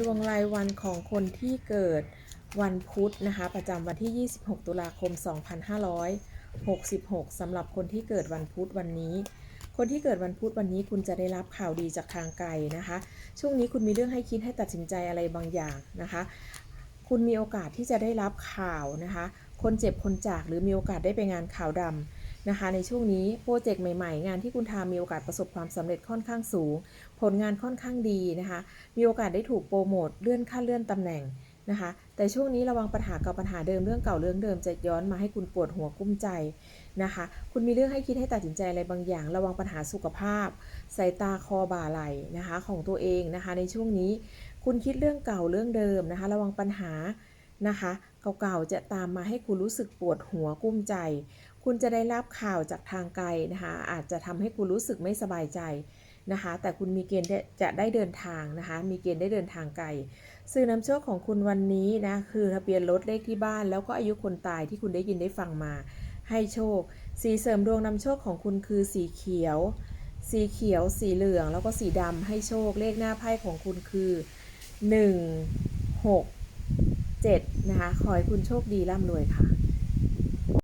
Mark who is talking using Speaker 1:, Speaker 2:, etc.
Speaker 1: ดวงรายวันของคนที่เกิดวันพุธนะคะ ประจำวันที่ 26 ตุลาคม 2566สำหรับคนที่เกิดวันพุธวันนี้ คนที่เกิดวันพุธวันนี้คุณจะได้รับข่าวดีจากทางไกลนะคะ ช่วงนี้คุณมีเรื่องให้คิดให้ตัดสินใจอะไรบางอย่างนะคะ คุณมีโอกาสที่จะได้รับข่าวนะคะ คนเจ็บคนจากหรือมีโอกาสได้ไปงานข่าวดำ นะคะ ในช่วงนี้โปรเจกต์ใหม่ๆ งานที่คุณทำมีโอกาสประสบความสำเร็จค่อนข้างสูง ผลงานค่อนข้างดีนะคะ มีโอกาสได้ถูกโปรโมทเลื่อนขั้นเลื่อนตำแหน่งนะคะ แต่ช่วงนี้ระวังปัญหากับปัญหาเดิมเรื่องเก่าเรื่องเดิมจะย้อนมาให้คุณปวดหัวกุ้มใจนะคะ คุณมีเรื่องให้คิดให้ตัดสินใจอะไรบางอย่าง ระวังปัญหาสุขภาพสายตาคอบ่าไหลนะคะของตัวเองนะคะ ในช่วงนี้คุณคิดเรื่องเก่าเรื่องเดิมนะคะ ระวังปัญหานะคะเก่าๆจะตามมาให้คุณรู้สึกปวดหัวกุ้มใจ คุณจะได้รับข่าวจากทางไกลนะคะอาจจะทำให้คุณรู้สึกไม่สบายใจนะคะแต่คุณมีเกณฑ์จะได้เดินทางนะคะมีเกณฑ์ได้เดินทางไกลสื่อนำโชคของคุณวันนี้นะคือทะเบียนรถเลขที่บ้าน แล้วก็อายุคนตายที่คุณได้ยินได้ฟังมา ให้โชค สีเสริมดวงนำโชคของคุณคือสีเขียว สีเขียว สีเหลือง แล้วก็สีดำให้โชคเลขหน้าไพ่ของคุณคือ 1 6 7นะคะขอให้คุณโชคดีร่ำรวยค่ะ